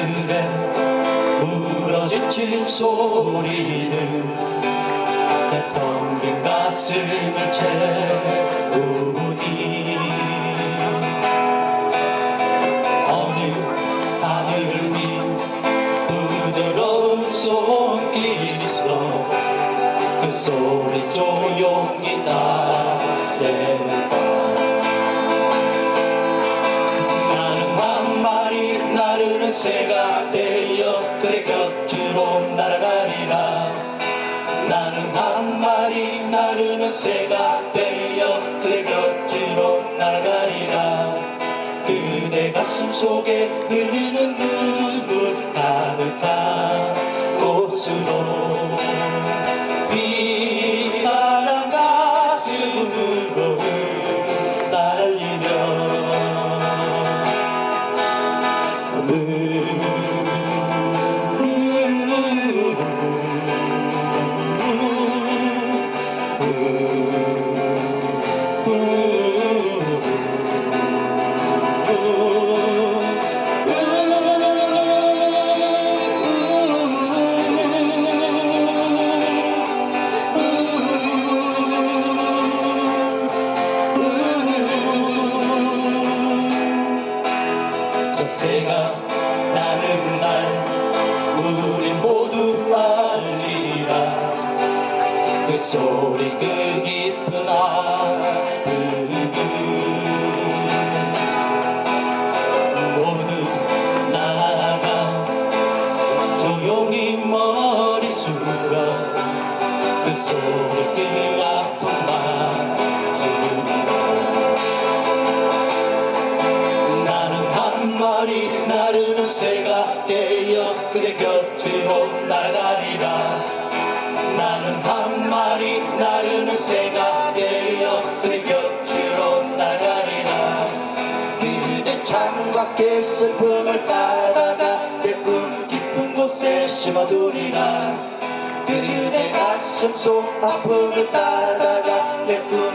하늘에 부러지친 소리를 내 텅빈 가슴을 채우니. 어느 하늘 밑 부드러운 손길이 있어 그 소리 조용히 다 새가 되어 그대 곁으로 날아가리라. 나는 한 마리 나르는 새가 되어 그대 곁으로 날아가리라. 그대 가슴 속에 흐르는 눈물 따뜻한 곳으로. 비바람 가슴으로 새가 나는 소리 그 깊은 아픔 모두 나가 조용히 머리 숙여 그 소리 그 아픔 맞추라 나는 한 마리 나르는 새가 되 창밖에 슬픔을 따다가 내 꿈 깊은 곳에 심어두리라. 그대 가슴 속 아픔을 따다가 내꿈